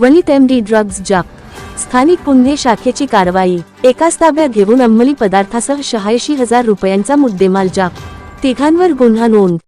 Vanit M D drugs जाप स्थानिक गुन्हे शाखेची कारवाई. एकाच ताब्यात घेऊन अंमली पदार्थासह शहाऐंशी हजार रुपयांचा मुद्देमाल जाप तिघांवर गुन्हा नोंद.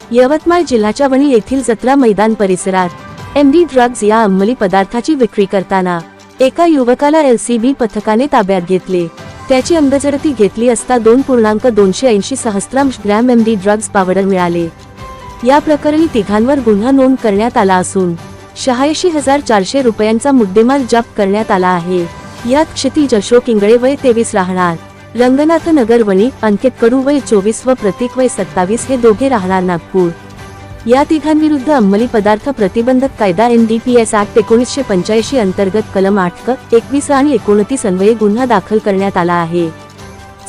यवतमाळ जिल्ह्याच्या वणी येथील जत्रा मैदान परिसरात एम डी ड्रग्ज या अंमली पदार्थाची विक्री करताना एका युवकाला एलसीबी पथकाने ताब्यात घेतले. त्याची अंगजडती घेतली असता दोन पूर्णांक दोनशे ऐंशी सहस्त्रांश ग्रॅम एमडी ड्रग्ज पावडर मिळाले. या प्रकरणी तिघांवर गुन्हा नोंद करण्यात आला असून शहाऐंशी हजार चारशे रुपयांचा मुद्देमाल जप्त करण्यात आला आहे. यात क्षितिज अशोक इंगळे वय तेवीस राहणार रंगनाथ नगर वणी अंकित कडू वय चोवीस व प्रतीक वय सत्तावीस हे दोघे राहणार नागपूर. या तिघांविरुद्ध अंमली पदार्थ प्रतिबंधक कायदा एनडीपीएस ऍक्ट एकोणीसशे पंच्याऐंशी अंतर्गत कलम आठ एकवीस आणि एकोणतीस अन्वये गुन्हा दाखल करण्यात आला आहे.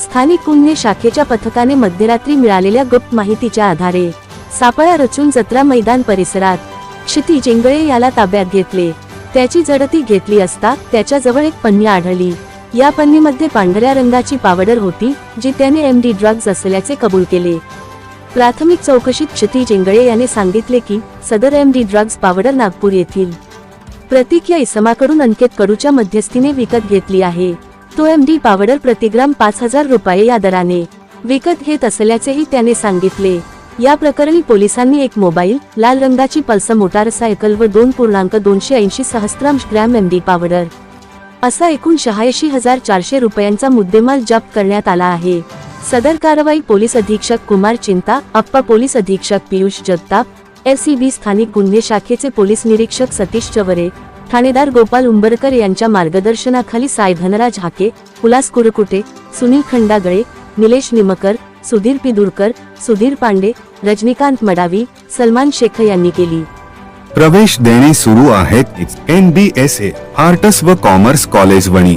स्थानिक गुन्हे शाखेच्या पथकाने मध्यरात्री मिळालेल्या गुप्त माहितीच्या आधारे सापळा रचून जत्रा मैदान परिसरात क्षिती जिंगळे याला ताब्यात घेतले. त्याची जडती घेतली असता त्याच्याजवळ एक पन्नी आढळली. या पन्नीमध्ये पांढऱ्या रंगाची पावडर होती जी त्याने एमडी ड्रग्ज असल्याचे कबूल केले. प्राथमिक चौकशीत क्षिती जेंगळे याने सांगितले की सदर M D drugs powder Nagpur येथील प्रतीक या इसमाकडून अंकित कडूच्या मध्यस्थीने विकत घेतली आहे. तो एम डी पावडर प्रतिग्राम पाच हजार रुपये या दराने विकत घेत असल्याचेही त्याने सांगितले. या प्रकरणी पोलिसांनी एक मोबाईल लाल रंगाची पल्स मोटारसायकल व दोन पूर्णांक दोनशे ऐंशी सहस्त्रांश ग्रॅम एम डी पावडर असा एकूण शहाऐंशी हजार चारशे रुपयांचा मुद्देमाल जप्त करण्यात आला आहे. सदर कारवाई पोलीस अधीक्षक कुमार चिंता अप्पा पोलीस अधीक्षक पियुष जगताप एलसीबी स्थानिक गुन्हे शाखेचे पोलीस निरीक्षक सतीश चवरे ठाणेदार गोपाल उंबरकर यांच्या मार्गदर्शनाखाली साय धनराज हाके उल्हास कुरकुटे सुनील खंडागळे निलेश निमकर सुधीर पिदुरकर सुधीर पांडे रजनीकांत मडावी सलमान शेख यांनी केली. प्रवेश देणे सुरू आहेत N B S A arts व कॉमर्स कॉलेज वणी.